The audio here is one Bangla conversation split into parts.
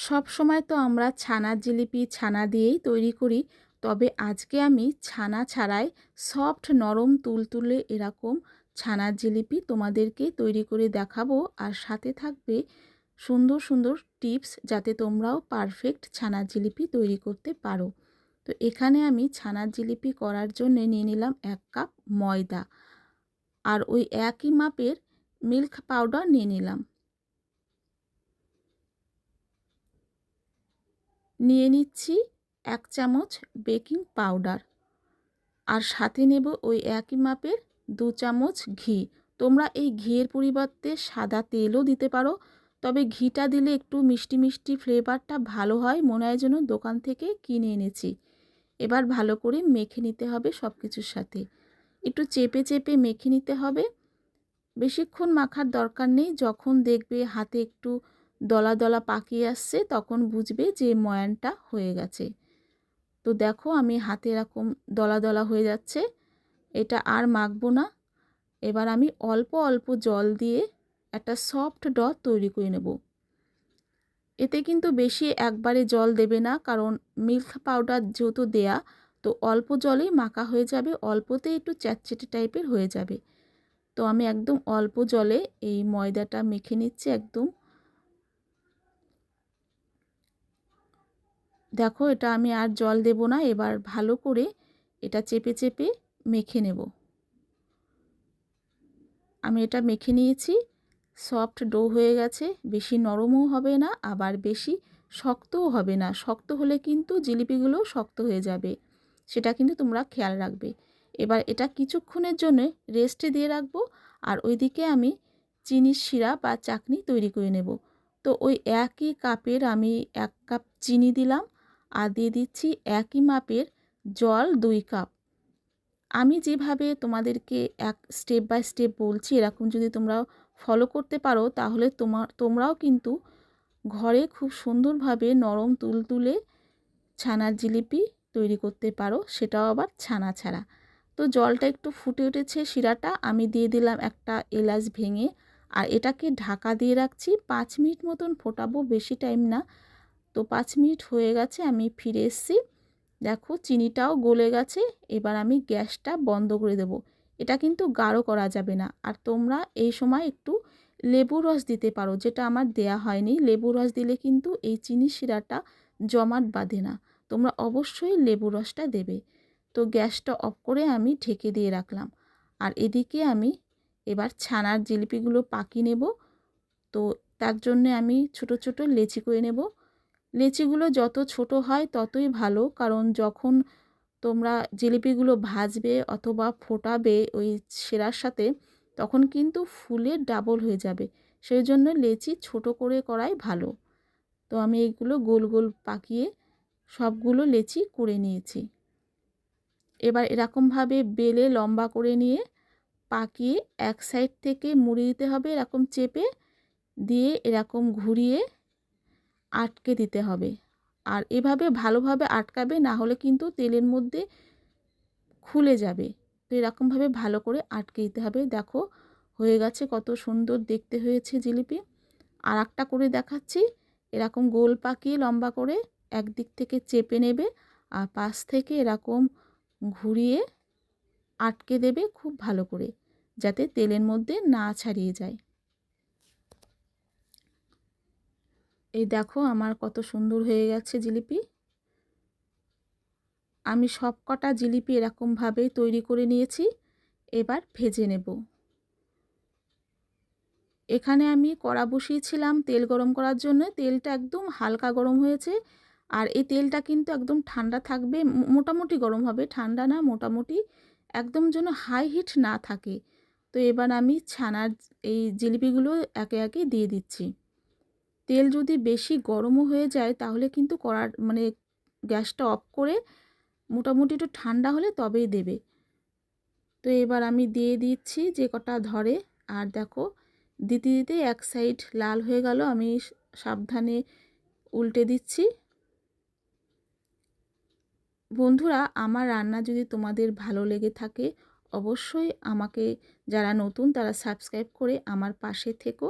সব সময় তো আমরা ছানার জিলিপি, ছানা দিয়েই তৈরি করি। তবে আজকে আমি ছানা ছাড়াই সফট নরম তুলতুলে এরকম ছানার জিলিপি তোমাদেরকে তৈরি করে দেখাবো। আর সাথে থাকবে সুন্দর সুন্দর টিপস যাতে তোমরাও পারফেক্ট ছানার জিলিপি তৈরি করতে পারো। তো এখানে আমি ছানার জিলিপি করার জন্য নিয়ে নিলাম এক কাপ ময়দা। আর ওই একই মাপের মিল্ক পাউডার নিয়ে নিলাম। নিয়ে নিচ্ছি এক চামচ বেকিং পাউডার। আর সাথে নেব ওই একই মাপের দু চামচ ঘি। তোমরা এই ঘিয়ের পরিবর্তে সাদা তেলও দিতে পারো, তবে ঘিটা দিলে একটু মিষ্টি মিষ্টি ফ্লেভারটা ভালো হয় মনে হয় যেন দোকান থেকে কিনে এনেছি। এবার ভালো করে মেখে নিতে হবে সব কিছুর সাথে। একটু চেপে চেপে মেখে নিতে হবে। বেশিক্ষণ মাখার দরকার নেই, যখন দেখবে হাতে একটু দলা দলা পাকিয়ে আসছে, তখন বুঝবে যে ময়ানটা হয়ে গেছে। তো দেখো আমি হাতে এরকম দলা দলা হয়ে যাচ্ছে, এটা আর মাখবো না। এবার আমি অল্প অল্প জল দিয়ে একটা সফট ড তৈরি করে নেব। এতে কিন্তু বেশি একবারে জল দেবে না, কারণ মিল্ক পাউডার যেহেতু দেয়া, তো অল্প জলেই মাখা হয়ে যাবে অল্পতে একটু চ্যাটচেটে টাইপের হয়ে যাবে। তো আমি একদম অল্প জলে এই ময়দাটা মেখে নিচ্ছি একদম দেখো এটা আমি আর জল দেব না, এবার ভালো করে এটা চেপে চেপে মেখে নেব। আমি এটা মেখে নিয়েছি, সফট ডো হয়ে গেছে, বেশি নরমও হবে না, আবার বেশি শক্তও হবে না। শক্ত হলে কিন্তু জিলিপিগুলো শক্ত হয়ে যাবে, সেটা কিন্তু তোমরা খেয়াল রাখবে। এবার এটা কিছুক্ষণের জন্য রেস্টে দিয়ে রাখব, আর ওইদিকে আমি চিনির শিরা বা চাকনি তৈরি করে নেব। তো ওই একই কাপের আমি এক কাপ চিনি দিলাম আর দিয়ে দিচ্ছি একই মাপের জল দুই কাপ। আমি যেভাবে তোমাদেরকে এক স্টেপ বাই স্টেপ বলছি, এরকম যদি তোমরা ফলো করতে পারো, তাহলে তোমার, তোমরাও কিন্তু ঘরে খুব সুন্দরভাবে নরম তুলতুলে ছানার জিলিপি তৈরি করতে পারো, সেটাও আবার ছানা ছাড়া। তো জলটা একটু ফুটে উঠেছে শিরাটা, আমি দিয়ে দিলাম একটা এলাচ ভেঙে, আর এটাকে ঢাকা দিয়ে রাখছি, পাঁচ মিনিট মতন ফোটাবো, বেশি টাইম না। তো পাঁচ মিনিট হয়ে গেছে, আমি ফিরে এসেছি। দেখো চিনিটাও গলে গেছে, এবার আমি গ্যাসটা বন্ধ করে দেব। এটা কিন্তু গাঢ় করা যাবে না। আর তোমরা এই সময় একটু লেবু রস দিতে পারো, যেটা আমার দেয়া হয়নি। লেবু রস দিলে কিন্তু এই চিনি শিরাটা জমাট বাঁধে না। তোমরা অবশ্যই লেবু রসটা দেবে। তো গ্যাসটা অফ করে আমি ঢেকে দিয়ে রাখলাম। আর এদিকে আমি এবার ছানার জিলিপিগুলো পাকি নেব। তো তার জন্য আমি ছোট ছোট লেচি করে নেব। লেচিগুলো যত ছোট হয় ততই ভালো। কারণ যখন তোমরা জিলিপিগুলো ভাজবে অথবা ফোটাবে ওই সেরার সাথে, তখন কিন্তু ফুলে ডাবল হয়ে যাবে। সেই জন্য লেচি ছোট করে করাই ভালো। তো আমি এইগুলো গোল গোল পাকিয়ে সবগুলো লেচি করে নিয়েছি। এবার এরকমভাবে বেলে লম্বা করে নিয়ে পাকিয়ে এক সাইড থেকে মুড়ি দিতে হবে এরকম চেপে, দিয়ে এরকম ঘুরিয়ে আটকে দিতে হবে। আর এভাবে ভালোভাবে আটকাবে, না হলে কিন্তু তেলের মধ্যে খুলে যাবে। তো এরকমভাবে ভালো করে আটকে দিতে হবে। দেখো, হয়ে গেছে কত সুন্দর দেখতে হয়েছে জিলিপি। আর একটা করে দেখাচ্ছি। এরকম গোল পাকিয়ে লম্বা করে একদিক থেকে চেপে নেবে আর পাশ থেকে এরকম ঘুরিয়ে আটকে দেবে খুব ভালো করে, যাতে তেলের মধ্যে না ছাড়িয়ে যায়। এই দেখো আমার কত সুন্দর হয়ে গেছে জিলিপি। আমি সব কটা জিলিপি এরকমভাবেই তৈরি করে নিয়েছি, এবার ভেজে নেব। এখানে আমি কড়া বসিয়েছিলাম তেল গরম করার জন্য, তেলটা একদম হালকা গরম হয়েছে, আর এই তেলটা কিন্তু একদম ঠান্ডা থাকবে মোটামুটি গরম হবে, ঠান্ডা না, মোটামুটি একদম যেন হাই হিট না থাকে। তো এবার আমি ছানার এই জিলিপিগুলো একে একে দিয়ে দিচ্ছি। তেল যদি বেশি গরমও হয়ে যায়, তাহলে কিন্তু কড়ার মানে গ্যাসটা অফ করে মোটামুটি একটু ঠান্ডা হলে তবেই দেবে। তো এবার আমি দিয়ে দিচ্ছি যে কটা ধরে। আর দেখো, দিতে দিতে এক সাইড লাল হয়ে গেল, আমি সাবধানে উল্টে দিচ্ছি। বন্ধুরা, আমার রান্না যদি তোমাদের ভালো লেগে থাকে, অবশ্যই আমাকে যারা নতুন, তারা সাবস্ক্রাইব করে আমার পাশে থেকো।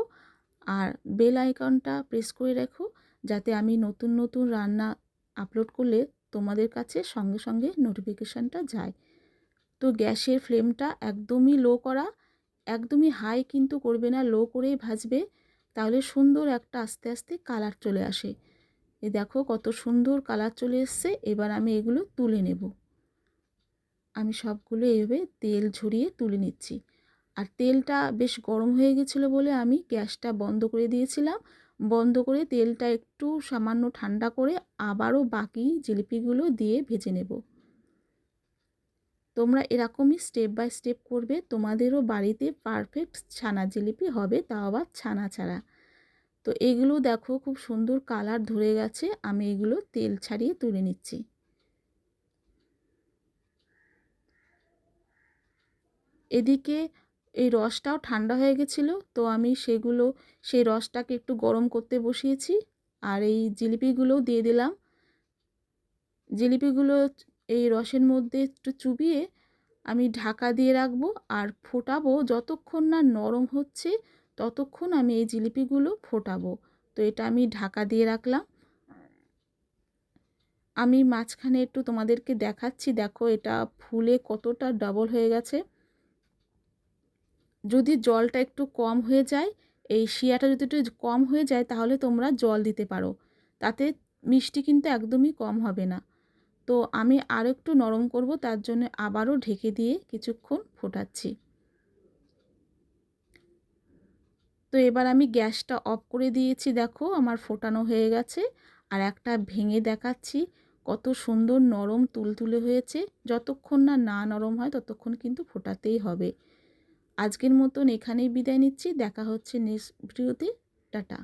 আর বেল আইকনটা প্রেস করে রাখো যাতে আমি নতুন নতুন রান্না আপলোড করলে তোমাদের কাছে সঙ্গে সঙ্গে নোটিফিকেশানটা যায়। তো গ্যাসের ফ্লেমটা একদমই লো করা, একদমই হাই কিন্তু করবে না লো করেই ভাজবে, তাহলে সুন্দর একটা আস্তে আস্তে কালার চলে আসে। এ দেখো কত সুন্দর কালার চলে এসছে, এবার আমি এগুলো তুলে নেব। আমি সবগুলো এভাবে তেল ঝরিয়ে তুলে নিচ্ছি। আর তেলটা বেশ গরম হয়ে গেছিল বলে আমি গ্যাসটা বন্ধ করে দিয়েছিলাম। বন্ধ করে তেলটা একটু সামান্য ঠান্ডা করে আবারও বাকি জিলিপিগুলো দিয়ে ভেজে নেব। তোমরা এরকমই স্টেপ বাই স্টেপ করবে। তোমাদেরও বাড়িতে পারফেক্ট ছানা জিলিপি হবে, তাও আবার ছানা ছাড়া। তো এগুলো দেখো খুব সুন্দর কালার ধরে গেছে, আমি এগুলো তেল ছাড়িয়ে তুলে নিচ্ছি। এদিকে এই রসটাও ঠান্ডা হয়ে গেছিল, তো আমি সেগুলো, সেই রসটাকে একটু গরম করতে বসিয়েছি আর এই জিলিপিগুলোও দিয়ে দিলাম। জিলিপিগুলো এই রসের মধ্যে একটু চুবিয়ে আমি ঢাকা দিয়ে রাখব আর ফোটাবো যতক্ষণ না নরম হচ্ছে ততক্ষণ আমি এই জিলিপিগুলো ফোটাবো। তো এটা আমি ঢাকা দিয়ে রাখলাম। আমি মাঝখানে একটু তোমাদেরকে দেখাচ্ছি, দেখো এটা ফুলে কতটা ডাবল হয়ে গেছে। যদি জলটা একটু কম হয়ে যায়, এই শিয়াটা যদি একটু কম হয়ে যায়, তাহলে তোমরা জল দিতে পারো। তাতে মিষ্টি কিন্তু একদমই কম হবে না। তো আমি আরও একটু নরম করব, তার জন্য আবারও ঢেকে দিয়ে কিছুক্ষণ ফোটাচ্ছি। তো এবার আমি গ্যাসটা অফ করে দিয়েছি, দেখো আমার ফোটানো হয়ে গেছে। আর একটা ভেঙে দেখাচ্ছি, কত সুন্দর নরম তুলতুলে হয়েছে। যতক্ষণ না না নরম হয়, ততক্ষণ কিন্তু ফোটাতেই হবে। আজকের মতন এখানেই বিদায় নিচ্ছি। দেখা হচ্ছে নেক্সট ভিডিওতে। টাটা।